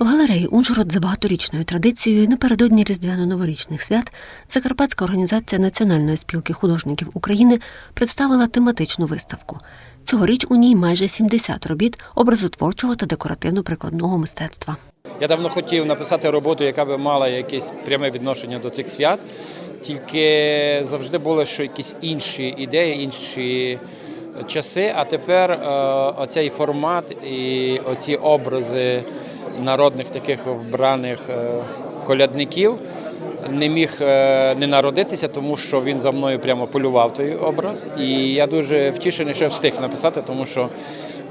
В галереї Ужгород за багаторічною традицією напередодні різдвяно-новорічних свят Закарпатська організація Національної спілки художників України представила тематичну виставку. Цьогоріч у ній майже 70 робіт образотворчого та декоративно-прикладного мистецтва. Я давно хотів написати роботу, яка би мала якесь пряме відношення до цих свят. Тільки завжди були що якісь інші ідеї, інші часи. А тепер е, оцей формат і оці образи народних таких вбраних е, колядників не міг е, не народитися, тому що він за мною прямо полював той образ. І я дуже втішений, що встиг написати, тому що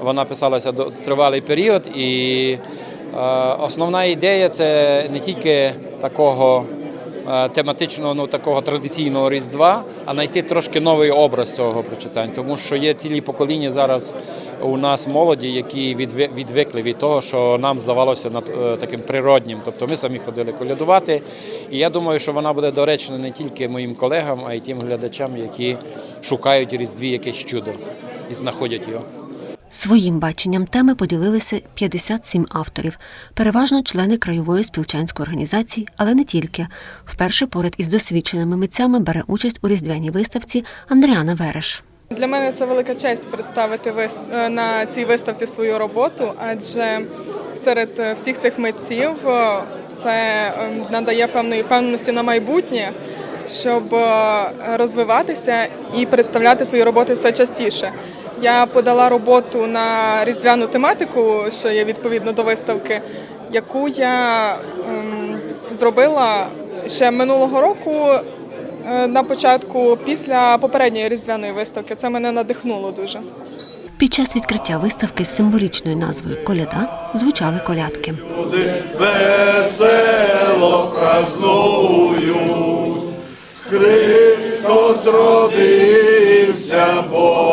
вона писалася до тривалий період. І е, основна ідея це не тільки такого тематичного, ну такого традиційного різдва, а знайти трошки новий образ цього прочитання, тому що є цілі покоління зараз у нас молоді, які відвикли від того, що нам здавалося нат- е, таким природнім. Тобто ми самі ходили колядувати. І я думаю, що вона буде доречна не тільки моїм колегам, а й тим глядачам, які шукають різдві якесь чудо і знаходять його. Своїм баченням теми поділилися 57 авторів, переважно члени краєвої спілчанської організації, але не тільки. Вперше поряд із досвідченими митцями бере участь у різдвяній виставці Андріана Вереш. Для мене це велика честь представити е, на цій виставці свою роботу, адже серед е, всіх цих митців е, це е, надає певної певності на майбутнє, щоб розвиватися і представляти свої роботи все частіше. Я подала роботу на різдвяну тематику, що є відповідно до виставки, яку я ем, зробила ще минулого року Е, на початку після попередньої різдвяної виставки. Це мене надихнуло дуже. Під час відкриття виставки з символічною назвою Коляда звучали колядки. люди весело празнують. Христос родився, Бог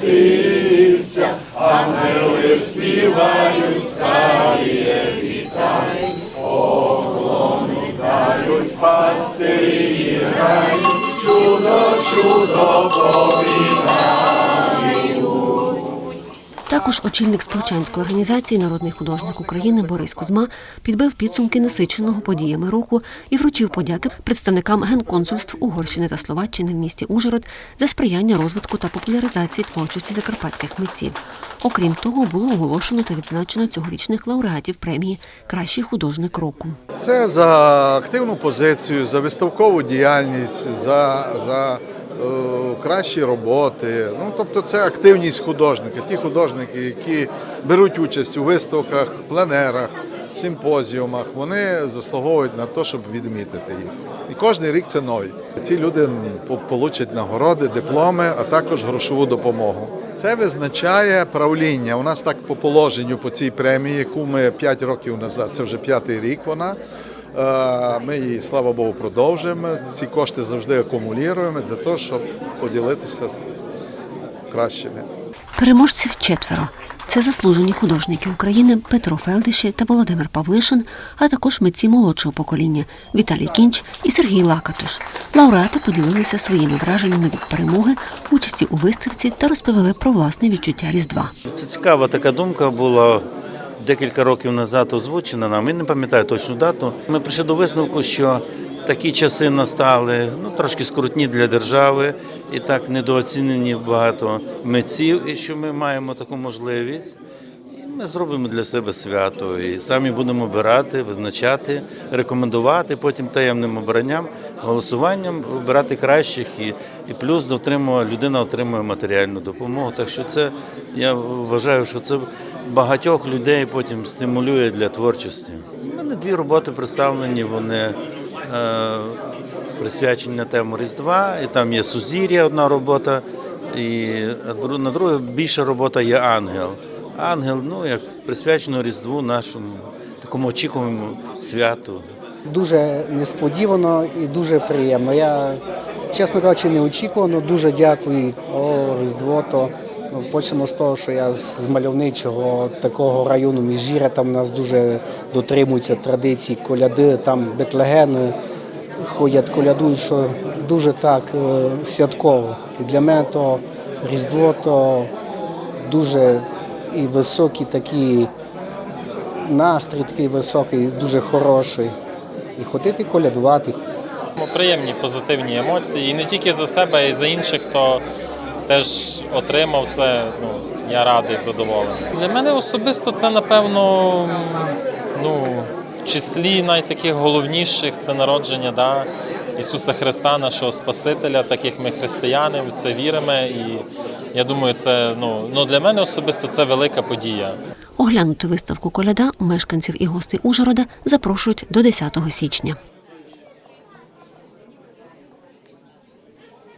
оплотився, ангели співають, царіє вітай, поклони дають, пастирі грають, чудо, чудо Також очільник Спілчанської організації Народний художник України Борис Кузьма підбив підсумки насиченого подіями року і вручив подяки представникам генконсульств Угорщини та Словаччини в місті Ужгород за сприяння розвитку та популяризації творчості закарпатських митців. Окрім того, було оголошено та відзначено цьогорічних лауреатів премії Кращий художник року. Це за активну позицію, за виставкову діяльність, за, за кращі роботи. Ну, тобто це активність художника. Ті художники, які беруть участь у виставках, пленерах, симпозіумах, вони заслуговують на те, щоб відмітити їх. І кожен рік це нові. Ці люди по- получать нагороди, дипломи, а також грошову допомогу. Це визначає правління. У нас так по положенню по цій премії, яку ми 5 років назад, це вже п'ятий рік вона. Е, Ми її, слава Богу, продовжуємо. Ці кошти завжди акумулюємо для того, щоб поділитися з, кращими. Переможців четверо. Це заслужені художники України Петро Фелдище та Володимир Павлишин, а також митці молодшого покоління Віталій Кінч і Сергій Лакатуш. Лауреати поділилися своїми враженнями від перемоги, участі у виставці та розповіли про власне відчуття Різдва. Це цікава така думка була декілька років назад озвучена нам. Я не пам'ятаю точну дату. Ми прийшли до висновку, що такі часи настали ну, трошки скрутні для держави і так недооцінені багато митців, і що ми маємо таку можливість. Ми зробимо для себе свято і самі будемо обирати, визначати, рекомендувати, потім таємним обранням, голосуванням обирати кращих і, і плюс дотримує, людина отримує матеріальну допомогу. Так що це я вважаю, що це багатьох людей потім стимулює для творчості. У мене дві роботи представлені, вони е, присвячені на тему Різдва, і там є Сузір'я, одна робота, і на другу більша робота є Ангел. Ангел, ну як присвячено Різдву нашому такому очікуваному святу. Дуже несподівано і дуже приємно. Я, чесно кажучи, не очікувано. Дуже дякую. О, Різдво, то ну, почнемо з того, що я з мальовничого такого району Міжіря, там у нас дуже дотримуються традицій коляди, там бетлегени ходять, колядують, що дуже так е, святково. І для мене то Різдво то дуже і високі такі настрій такий високий, дуже хороший. І ходити колядувати. Ну, Приємні позитивні емоції. І не тільки за себе, а й за інших, хто теж отримав це. Ну, я радий, задоволений. Для мене особисто це, напевно, ну, в числі найтаких головніших це народження да, Ісуса Христа, нашого Спасителя, таких ми християни, в це віримо. І я думаю, це ну, ну, для мене особисто це велика подія. Оглянути виставку коляда мешканців і гостей Ужгорода запрошують до 10 січня.